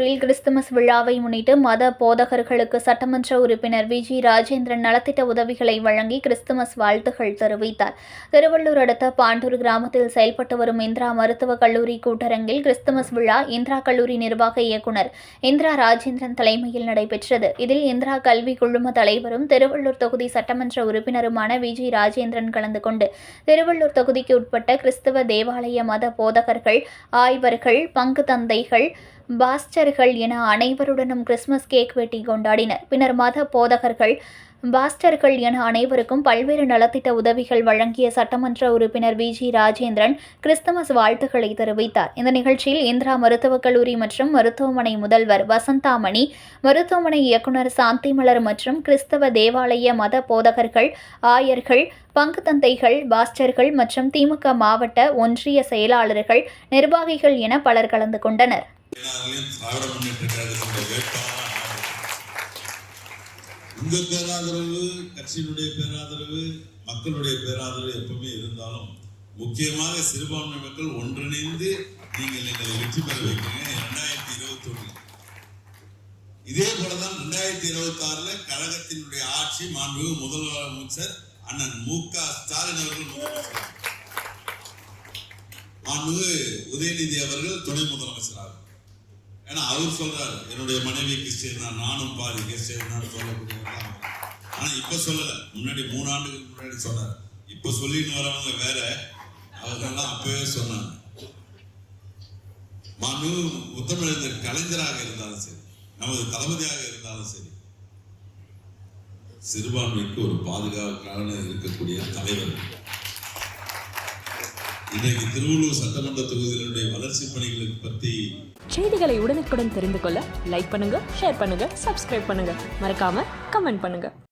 Christmas விழாவை முன்னிட்டு மத போதகர்களுக்கு சட்டமன்ற உறுப்பினர் வி. ஜி. ராஜேந்திரன் நலத்திட்ட உதவிகளை வழங்கி கிறிஸ்துமஸ் வாழ்த்துகள் தெரிவித்தார். திருவள்ளூர் அடுத்த பாண்டூர் கிராமத்தில் செயல்பட்டு வரும் இந்திரா மருத்துவக் கல்லூரி கூட்டரங்கில் கிறிஸ்துமஸ் விழா இந்திரா கல்லூரி நிர்வாக இயக்குனர் இந்திரா ராஜேந்திரன் தலைமையில் நடைபெற்றது. இதில் இந்திரா கல்வி குழும தலைவரும் திருவள்ளூர் தொகுதி சட்டமன்ற உறுப்பினருமான வி. ஜி. ராஜேந்திரன் கலந்து கொண்டு திருவள்ளூர் தொகுதிக்கு உட்பட்ட கிறிஸ்தவ தேவாலய மத போதகர்கள் ஆய்வர்கள் பங்கு தந்தைகள் பாஸ்டர்கள் என அனைவருடனும் கிறிஸ்மஸ் கேக் வெட்டி கொண்டாடினர். பின்னர் மத போதகர்கள் பாஸ்டர்கள் என அனைவருக்கும் பல்வேறு நலத்திட்ட உதவிகள் வழங்கிய சட்டமன்ற உறுப்பினர் வி. ஜி. ராஜேந்திரன் கிறிஸ்துமஸ் வாழ்த்துக்களை தெரிவித்தார். இந்த நிகழ்ச்சியில் இந்திரா மருத்துவக் கல்லூரி மற்றும் மருத்துவமனை முதல்வர் வசந்தாமணி மருத்துவமனை இயக்குனர் சாந்திமலர் மற்றும் கிறிஸ்தவ தேவாலய மத போதகர்கள் ஆயர்கள் பங்கு தந்தைகள் பாஸ்டர்கள் மற்றும் திமுக மாவட்ட ஒன்றிய செயலாளர்கள் நிர்வாகிகள் என பலர் கலந்து கொண்டனர். திராவிட முன்னேற்ற கழகத்தினுடைய வேட்பாளராக உங்க பேராதரவு கட்சியினுடைய பேராதரவு மக்களுடைய பேராதரவு எப்பவுமே இருந்தாலும் முக்கியமாக சிறுபான்மை மக்கள் ஒன்றிணைந்து நீங்கள் எங்களை வெற்றி பெற வைக்கிறீங்க. ரெண்டாயிரத்தி இருபத்தி ஒண்ணு இதே போலதான் ரெண்டாயிரத்தி இருபத்தி ஆறுல கழகத்தினுடைய ஆட்சி மாண்புமிகு முதலமைச்சர் அண்ணன் மு க. ஸ்டாலின் அவர்கள் முதலமைச்சர். மாண்புமிகு உதயநிதி அவர்கள் துணை முதலமைச்சராக. ஏன்னா அவர் சொல்றாரு என்னுடைய மனைவி கிறிஸ்டியன் தான் நானும் பாதி கிறிஸ்டியன் தான் சொல்லக்கூடிய ஆனா இப்ப சொல்லல. முன்னாடி மூணு ஆண்டுகளுக்கு முன்னாடி சொன்னார். இப்ப சொல்லின்னு வரவங்க வேற. அவர்கள்லாம் அப்பவே சொன்னாங்க. மனு முத்தமிழர் கலைஞராக இருந்தாலும் சரி நமது தளபதியாக இருந்தாலும் சரி சிறுபான்மைக்கு ஒரு பாதுகாப்பான இருக்கக்கூடிய தலைவர். இன்னைக்கு திருவள்ளூர் சட்டமன்ற தொகுதியில் வளர்ச்சி பணிகளுக்கு பற்றி செய்திகளை உடனுக்குடன் தெரிந்து கொள்ள லைக் பண்ணுங்க ஷேர் பண்ணுங்க சப்ஸ்கிரைப் பண்ணுங்க. மறக்காம கமெண்ட் பண்ணுங்க.